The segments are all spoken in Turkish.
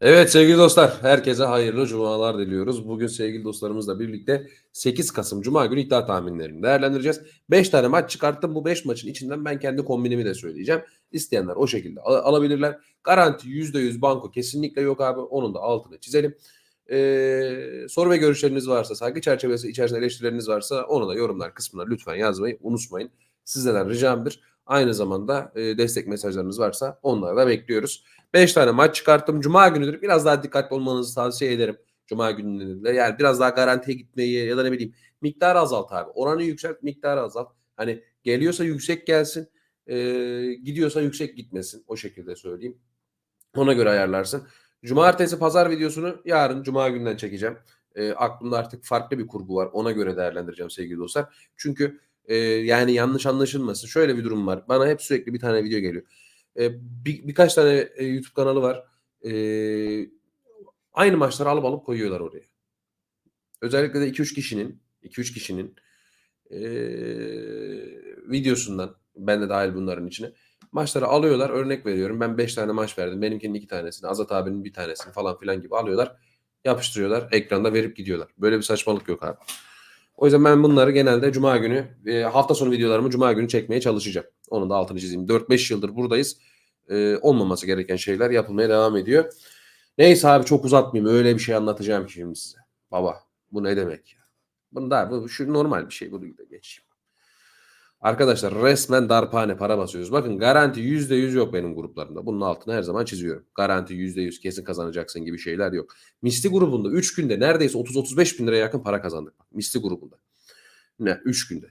Evet sevgili dostlar, herkese hayırlı cumalar diliyoruz. Bugün sevgili dostlarımızla birlikte 8 Kasım Cuma günü iddia tahminlerini değerlendireceğiz. 5 tane maç çıkarttım. Bu 5 maçın içinden ben kendi kombinimi de söyleyeceğim. İsteyenler o şekilde al- alabilirler. Garanti %100 banko kesinlikle yok abi. Onun da altını çizelim. Ee, soru ve görüşleriniz varsa, saygı çerçevesi içerisinde eleştirileriniz varsa onu da yorumlar kısmına lütfen yazmayı unutmayın. Sizlerden ricamdır. Aynı zamanda e, destek mesajlarınız varsa onları da bekliyoruz. 5 tane maç çıkarttım. Cuma günüdür. Biraz daha dikkatli olmanızı tavsiye ederim. Cuma günlerinde. Yani biraz daha garantiye gitmeyi ya da ne bileyim miktarı azalt abi. Oranı yükselt, miktarı azalt. Hani geliyorsa yüksek gelsin. e, gidiyorsa yüksek gitmesin. O şekilde söyleyeyim. Ona göre ayarlarsın. Cumartesi pazar videosunu yarın cuma günden çekeceğim. E, aklımda artık farklı bir kurgu var. Ona göre değerlendireceğim sevgili dostlar. Çünkü yani yanlış anlaşılmasın. Şöyle bir durum var. Bana hep sürekli bir tane video geliyor. E, bir, birkaç tane e, YouTube kanalı var. E, aynı maçları alıp alıp koyuyorlar oraya. Özellikle de 2-3 kişinin 2-3 kişinin e, videosundan ben de dahil bunların içine maçları alıyorlar. Örnek veriyorum. Ben 5 tane maç verdim. Benimkinin 2 tanesini, Azat abinin bir tanesini falan filan gibi alıyorlar. Yapıştırıyorlar. Ekranda verip gidiyorlar. Böyle bir saçmalık yok abi. O yüzden ben bunları genelde cuma günü e, hafta sonu videolarımı cuma günü çekmeye çalışacağım. Onun da altını çizeyim. 4-5 yıldır buradayız. E, olmaması gereken şeyler yapılmaya devam ediyor. Neyse abi çok uzatmayayım. Öyle bir şey anlatacağım şimdi size. Baba bu ne demek ya? Bunu da bu şu normal bir şey. Bunu da geçeyim. Arkadaşlar resmen darphane para basıyoruz. Bakın garanti %100 yok benim gruplarımda. Bunun altına her zaman çiziyorum. Garanti %100 kesin kazanacaksın gibi şeyler yok. Misli grubunda 3 günde neredeyse 30-35 bin liraya yakın para kazandık. Misli grubunda. Ne? 3 günde.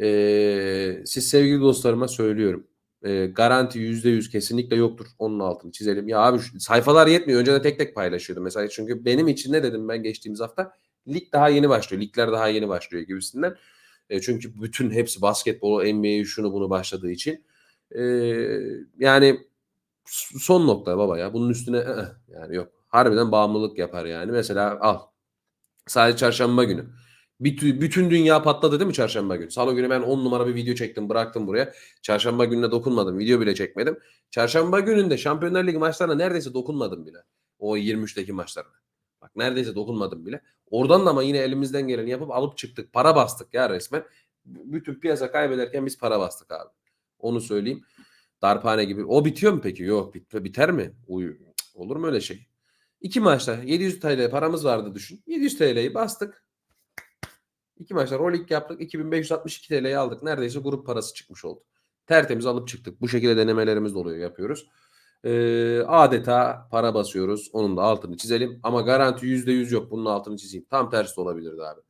Ee, siz sevgili dostlarıma söylüyorum. Ee, garanti %100 kesinlikle yoktur. Onun altını çizelim. Ya abi sayfalar yetmiyor. Önceden tek tek paylaşıyordum. Mesela çünkü benim için ne dedim ben geçtiğimiz hafta? Lig daha yeni başlıyor. Ligler daha yeni başlıyor gibisinden. E, çünkü bütün hepsi basketbolu, NBA'yi şunu bunu başladığı için. E, yani son nokta baba ya. Bunun üstüne ı-ı, yani yok. Harbiden bağımlılık yapar yani. Mesela al. Sadece çarşamba günü. Bütün, bütün dünya patladı değil mi çarşamba günü? Salı günü ben 10 numara bir video çektim bıraktım buraya. Çarşamba gününe dokunmadım. Video bile çekmedim. Çarşamba gününde Şampiyonlar Ligi maçlarına neredeyse dokunmadım bile. O 23'teki maçlarına. Neredeyse dokunmadım bile. Oradan da ama yine elimizden geleni yapıp alıp çıktık. Para bastık ya resmen. Bütün piyasa kaybederken biz para bastık abi. Onu söyleyeyim. Darphane gibi. O bitiyor mu peki? Yok bit biter mi? Uy, olur mu öyle şey? İki maçta 700 TL paramız vardı düşün. 700 TL'yi bastık. İki maçta rolik yaptık. 2562 TL'yi aldık. Neredeyse grup parası çıkmış oldu. Tertemiz alıp çıktık. Bu şekilde denemelerimiz de oluyor yapıyoruz. Ee, adeta para basıyoruz. Onun da altını çizelim. Ama garanti %100 yok. Bunun altını çizeyim. Tam tersi olabilirdi abi.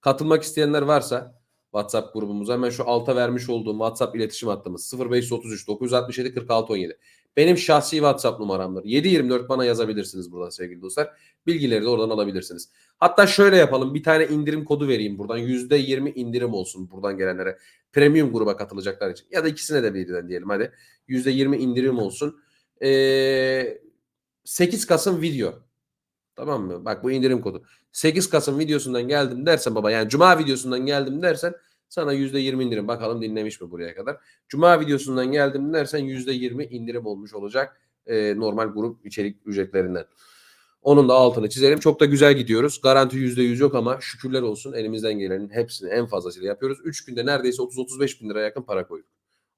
Katılmak isteyenler varsa WhatsApp grubumuza hemen şu alta vermiş olduğum WhatsApp iletişim hattımız 0533 967 46 17. Benim şahsi WhatsApp numaramdır. 724 bana yazabilirsiniz buradan sevgili dostlar. Bilgileri de oradan alabilirsiniz. Hatta şöyle yapalım. Bir tane indirim kodu vereyim buradan. %20 indirim olsun buradan gelenlere. Premium gruba katılacaklar için. Ya da ikisine de birden diyelim hadi. %20 indirim olsun. Ee, 8 Kasım video. Tamam mı? Bak bu indirim kodu. 8 Kasım videosundan geldim dersen baba yani Cuma videosundan geldim dersen sana %20 indirim. Bakalım dinlemiş mi buraya kadar. Cuma videosundan geldim dersen %20 indirim olmuş olacak. Ee, normal grup içerik ücretlerinden. Onun da altını çizelim. Çok da güzel gidiyoruz. Garanti %100 yok ama şükürler olsun elimizden gelenin hepsini en fazlasıyla yapıyoruz. 3 günde neredeyse 30-35 bin liraya yakın para koyduk.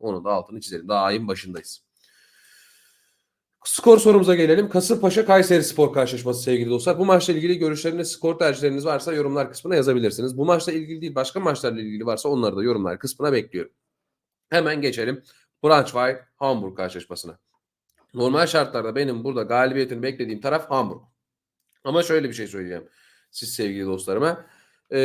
Onun da altını çizelim. Daha ayın başındayız. Skor sorumuza gelelim. Kasımpaşa Kayseri Spor karşılaşması sevgili dostlar. Bu maçla ilgili görüşleriniz, skor tercihleriniz varsa yorumlar kısmına yazabilirsiniz. Bu maçla ilgili değil başka maçlarla ilgili varsa onları da yorumlar kısmına bekliyorum. Hemen geçelim Braunschweig Hamburg karşılaşmasına. Normal şartlarda benim burada galibiyetini beklediğim taraf Hamburg. Ama şöyle bir şey söyleyeceğim siz sevgili dostlarıma. Ee,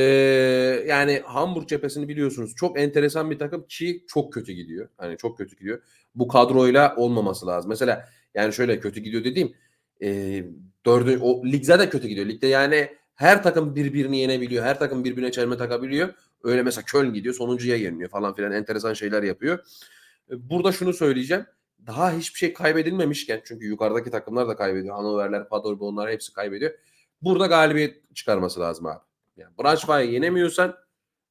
yani Hamburg cephesini biliyorsunuz çok enteresan bir takım ki çok kötü gidiyor. Hani çok kötü gidiyor. Bu kadroyla olmaması lazım. Mesela yani şöyle kötü gidiyor dediğim e, dördü, o lig zaten kötü gidiyor. Ligde yani her takım birbirini yenebiliyor. Her takım birbirine çelme takabiliyor. Öyle mesela Köln gidiyor sonuncuya yeniliyor falan filan enteresan şeyler yapıyor. Burada şunu söyleyeceğim. Daha hiçbir şey kaybedilmemişken çünkü yukarıdaki takımlar da kaybediyor. Hannoverler, Paderbornlar hepsi kaybediyor. Burada galibiyet çıkarması lazım abi. Yani Braunschweig'i yenemiyorsan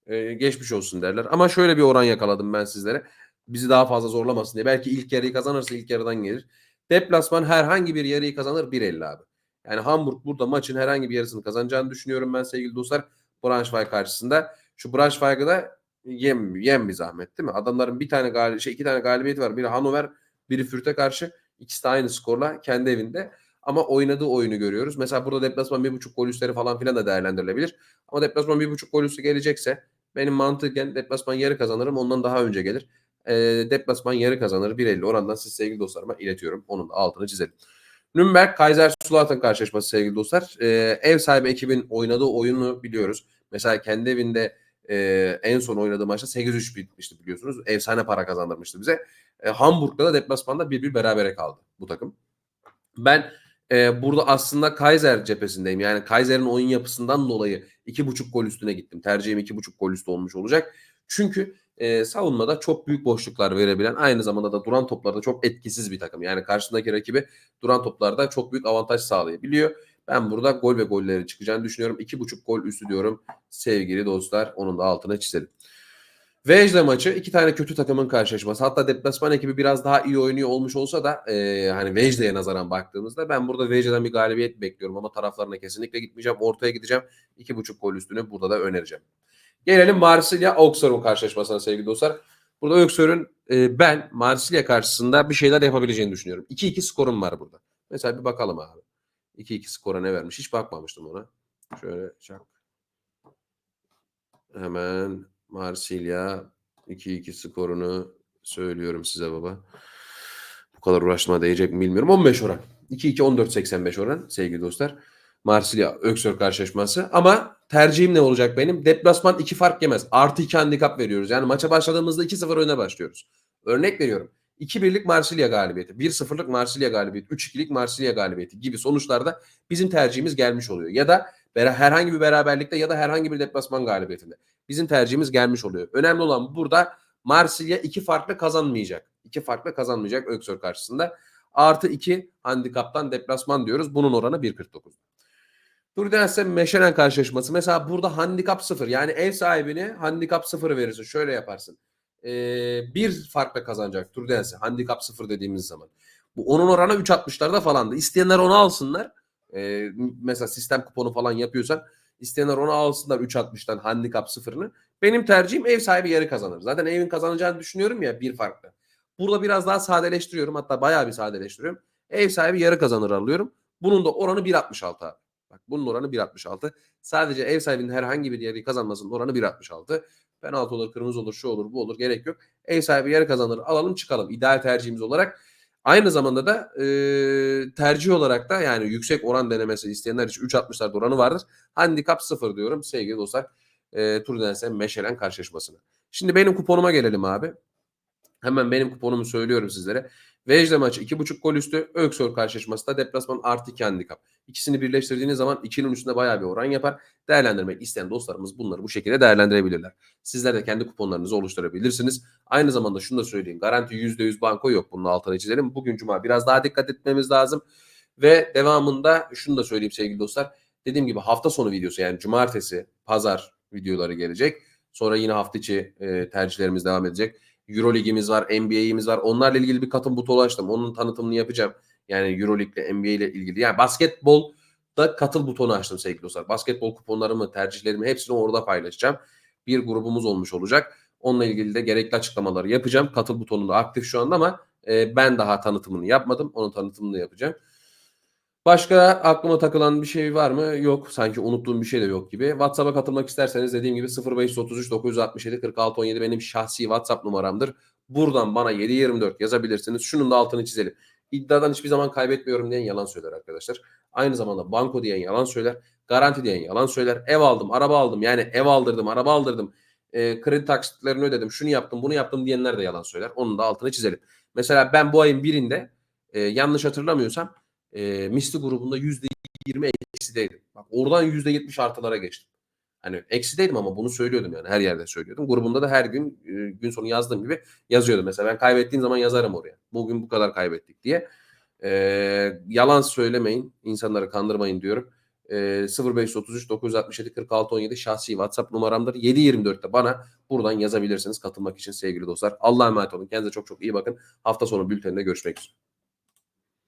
e, geçmiş olsun derler. Ama şöyle bir oran yakaladım ben sizlere. Bizi daha fazla zorlamasın diye. Belki ilk yarıyı kazanırsa ilk yarıdan gelir. Deplasman herhangi bir yarıyı kazanır 1.50 abi. Yani Hamburg burada maçın herhangi bir yarısını kazanacağını düşünüyorum ben sevgili dostlar. Braunschweig karşısında. Şu Braunschweig'ı da yem, yem bir zahmet değil mi? Adamların bir tane gali şey iki tane galibiyeti var. Biri Hannover, biri Fürth'e karşı. İkisi de aynı skorla kendi evinde. Ama oynadığı oyunu görüyoruz. Mesela burada deplasman bir buçuk gol üstleri falan filan da değerlendirilebilir. Ama deplasman bir buçuk gol üstü gelecekse benim mantıken deplasman yarı kazanırım. Ondan daha önce gelir. E, deplasman yarı kazanır. 1.50 orandan siz sevgili dostlarıma iletiyorum. Onun da altını çizelim. Nürnberg Kaiserslautern karşılaşması sevgili dostlar. E, ev sahibi ekibin oynadığı oyunu biliyoruz. Mesela kendi evinde e, en son oynadığı maçta 8-3 bitmişti biliyorsunuz. Efsane para kazandırmıştı bize. E, Hamburg'da da deplasmanda 1-1 berabere kaldı bu takım. Ben e, burada aslında Kaiser cephesindeyim. Yani Kaiser'in oyun yapısından dolayı 2.5 gol üstüne gittim. Tercihim 2.5 gol üstü olmuş olacak. Çünkü e, savunmada çok büyük boşluklar verebilen aynı zamanda da duran toplarda çok etkisiz bir takım. Yani karşısındaki rakibi duran toplarda çok büyük avantaj sağlayabiliyor. Ben burada gol ve golleri çıkacağını düşünüyorum. 2.5 gol üstü diyorum sevgili dostlar. Onun da altına çizelim. Vejle maçı iki tane kötü takımın karşılaşması. Hatta deplasman ekibi biraz daha iyi oynuyor olmuş olsa da e, hani Vejle'ye nazaran baktığımızda ben burada Vejle'den bir galibiyet bekliyorum ama taraflarına kesinlikle gitmeyeceğim. Ortaya gideceğim. 2.5 gol üstünü burada da önereceğim. Gelelim Marsilya Auxerre karşılaşmasına sevgili dostlar. Burada Auxerre'ün e, ben Marsilya karşısında bir şeyler yapabileceğini düşünüyorum. 2-2 skorum var burada. Mesela bir bakalım abi. 2-2 skora ne vermiş? Hiç bakmamıştım ona. Şöyle çak. Hemen Marsilya 2-2 skorunu söylüyorum size baba. Bu kadar uğraştığıma değecek mi bilmiyorum. 15 oran. 2-2 14-85 oran sevgili dostlar. Marsilya Öksör karşılaşması. Ama tercihim ne olacak benim? Deplasman 2 fark yemez. Artı 2 handikap veriyoruz. Yani maça başladığımızda 2-0 öne başlıyoruz. Örnek veriyorum. 2-1'lik Marsilya galibiyeti, 1-0'lık Marsilya galibiyeti, 3-2'lik Marsilya galibiyeti gibi sonuçlarda bizim tercihimiz gelmiş oluyor. Ya da herhangi bir beraberlikte ya da herhangi bir deplasman galibiyetinde bizim tercihimiz gelmiş oluyor. Önemli olan burada Marsilya iki farklı kazanmayacak. İki farklı kazanmayacak Öksör karşısında. Artı 2 handikaptan deplasman diyoruz. Bunun oranı 1.49. Turdense Meşelen karşılaşması. Mesela burada handikap 0. Yani ev sahibine handikap 0 verirsin. Şöyle yaparsın. Ee, bir farkla kazanacak Turdense. Handikap 0 dediğimiz zaman. Bu onun oranı 3.60'larda falandı. İsteyenler onu alsınlar. Ee, mesela sistem kuponu falan yapıyorsan isteyenler onu alsınlar 3.60'dan handikap sıfırını. Benim tercihim ev sahibi yarı kazanır. Zaten evin kazanacağını düşünüyorum ya bir farklı. Burada biraz daha sadeleştiriyorum. Hatta bayağı bir sadeleştiriyorum. Ev sahibi yarı kazanır alıyorum. Bunun da oranı 1.66 abi. Bak bunun oranı 1.66. Sadece ev sahibinin herhangi bir yarıyı kazanmasının oranı 1.66. Penaltı olur, kırmızı olur, şu olur, bu olur gerek yok. Ev sahibi yarı kazanır alalım çıkalım. İdeal tercihimiz olarak Aynı zamanda da e, tercih olarak da yani yüksek oran denemesi isteyenler için 3.60'larda oranı vardır. Handikap 0 diyorum sevgili dostlar. E, Turdense Meşelen karşılaşmasına. Şimdi benim kuponuma gelelim abi. Hemen benim kuponumu söylüyorum sizlere. Vejde maçı 2.5 gol üstü. Öksör karşılaşması da deplasman artı 2 handikap. İkisini birleştirdiğiniz zaman 2'nin üstünde bayağı bir oran yapar. Değerlendirmek isteyen dostlarımız bunları bu şekilde değerlendirebilirler. Sizler de kendi kuponlarınızı oluşturabilirsiniz. Aynı zamanda şunu da söyleyeyim. Garanti %100 banko yok. Bunun altına çizelim. Bugün cuma biraz daha dikkat etmemiz lazım. Ve devamında şunu da söyleyeyim sevgili dostlar. Dediğim gibi hafta sonu videosu yani cumartesi, pazar videoları gelecek. Sonra yine hafta içi e, tercihlerimiz devam edecek. Euroligimiz var, NBA'imiz var. Onlarla ilgili bir katım butonu açtım. Onun tanıtımını yapacağım. Yani Euroleague ile NBA ile ilgili. Yani basketbol da katıl butonu açtım sevgili dostlar. Basketbol kuponlarımı, tercihlerimi hepsini orada paylaşacağım. Bir grubumuz olmuş olacak. Onunla ilgili de gerekli açıklamaları yapacağım. Katıl butonu da aktif şu anda ama e, ben daha tanıtımını yapmadım. Onun tanıtımını yapacağım. Başka aklıma takılan bir şey var mı? Yok. Sanki unuttuğum bir şey de yok gibi. WhatsApp'a katılmak isterseniz dediğim gibi 0533 967 46 17 benim şahsi WhatsApp numaramdır. Buradan bana 724 yazabilirsiniz. Şunun da altını çizelim. İddiadan hiçbir zaman kaybetmiyorum diyen yalan söyler arkadaşlar. Aynı zamanda banko diyen yalan söyler. Garanti diyen yalan söyler. Ev aldım, araba aldım. Yani ev aldırdım, araba aldırdım. E, kredi taksitlerini ödedim. Şunu yaptım, bunu yaptım diyenler de yalan söyler. Onun da altını çizelim. Mesela ben bu ayın birinde e, yanlış hatırlamıyorsam e, misli grubunda %20 eksideydim. Bak oradan %70 artılara geçtim. Hani eksideydim ama bunu söylüyordum yani her yerde söylüyordum. Grubunda da her gün e, gün sonu yazdığım gibi yazıyordum. Mesela ben kaybettiğim zaman yazarım oraya. Bugün bu kadar kaybettik diye. E, yalan söylemeyin, insanları kandırmayın diyorum. E, 0533 967 46 17 şahsi WhatsApp numaramdır. 724'te bana buradan yazabilirsiniz katılmak için sevgili dostlar. Allah'a emanet olun. Kendinize çok çok iyi bakın. Hafta sonu bülteninde görüşmek üzere.